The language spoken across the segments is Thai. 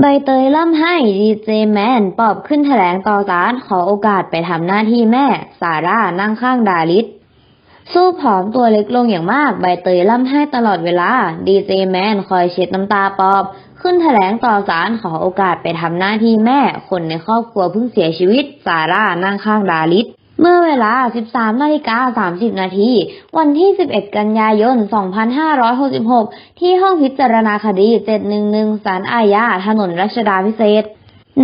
ใบเตยล่ำให้ดีเจแมนปอบขึ้นแถลงต่อศาลขอโอกาสไปทำหน้าที่แม่ สาร่านั่งข้างดาริสสู้ผอมตัวเล็กลงอย่างมาก ใบเตยล่ำให้ตลอดเวลา ดีเจแมนคอยเช็ดน้ำตาปอบ ขึ้นแถลงต่อศาลขอโอกาสไปทำหน้าที่แม่ คนในครอบครัวเพิ่งเสียชีวิต สาร่านั่งข้างดาริส เมื่อเวลา 13นาฬิกา30 นาที วันที่ 11 กันยายน 2566 ที่ห้องพิจารณาคดี 711 ศาลอาญา ถนนรัชดาพิเศษ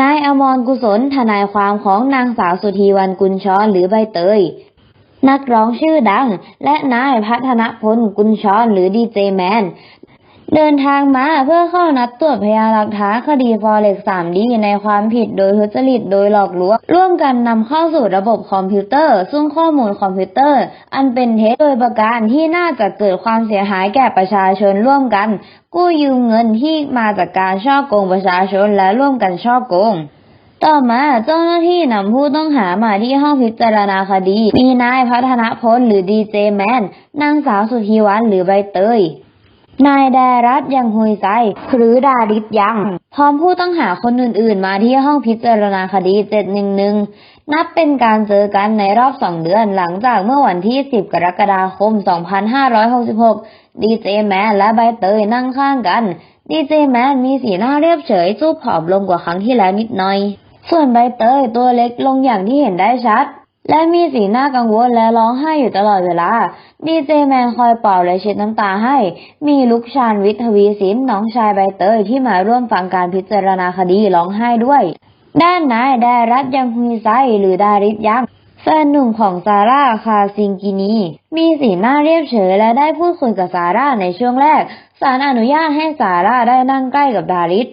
นายอมรกุศล ทนายความของนางสาวสุธีวันกุลช้อนหรือใบเตย นักร้องชื่อดัง และนายพัฒนพลกุลช้อนหรือดีเจแมน เดินทางมาเพื่อเข้านัดตรวจพยานหลักฐานคดีฟอเร็ก 3D ในความผิดโดยทุจริตโดยหลอกลวงร่วมกันนำเข้าสู่ระบบคอมพิวเตอร์ ซึ่งข้อมูลคอมพิวเตอร์ อันเป็นเท็จโดยประการที่น่าจะเกิดความเสียหายแก่ประชาชนร่วมกัน กู้ยืมเงินที่มาจากการช่อโกงประชาชนและร่วมกันช่อโกงต่อมาเจ้าหน้าที่นำผู้ต้องหามาที่ห้องพิจารณาคดี มีนายพัฒนพลหรือดีเจแมนนางสาวสุธีวันหรือใบเตย นายแดรัตยังฮุยไซหรือดาริสยัง พร้อมผู้ต้องหาคนอื่นๆ มาที่ห้องพิจารณาคดี 711 นับเป็นการเจอกันในรอบสองเดือนหลังจากเมื่อวันที่ 10 กรกฎาคม 2566 ดีเจแมนและใบเตยนั่งข้างกัน ดีเจแมนมีสีหน้าเรียบเฉยสู้ผอมลงกว่าครั้งที่แล้วนิดหน่อย ส่วนใบเตยตัวเล็กลงอย่างที่เห็นได้ชัด และมีสีหน้ากังวลและร้องไห้อยู่ตลอดเวลา ดีเจแมนคอยเป่าและเช็ดน้ำตาให้ มีลุกชาญวิทวีสินน้องชายใบเตยที่มาร่วมฟังการพิจารณาคดีร้องไห้ด้วย ด้านนายไดารัตยังฮุยไซหรือดาริสยังแฟนหนุ่มของซาร่าคาซิงกินี มีสีหน้าเรียบเฉยและได้พูดคุยกับซาร่าในช่วงแรกศาลอนุญาตให้ซาร่าได้นั่งใกล้กับดาริส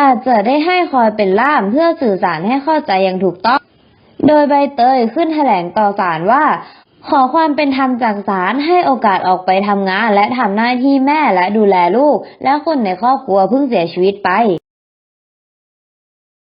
อาจจะได้ให้คอยเป็นล่ามเพื่อสื่อสารให้เข้าใจอย่างถูกต้อง โดยใบเตยขึ้นแถลงต่อศาลว่า ขอความเป็นธรรมจากศาลให้โอกาสออกไปทำงาน และทำหน้าที่แม่และดูแลลูก และคนในครอบครัวเพิ่งเสียชีวิตไป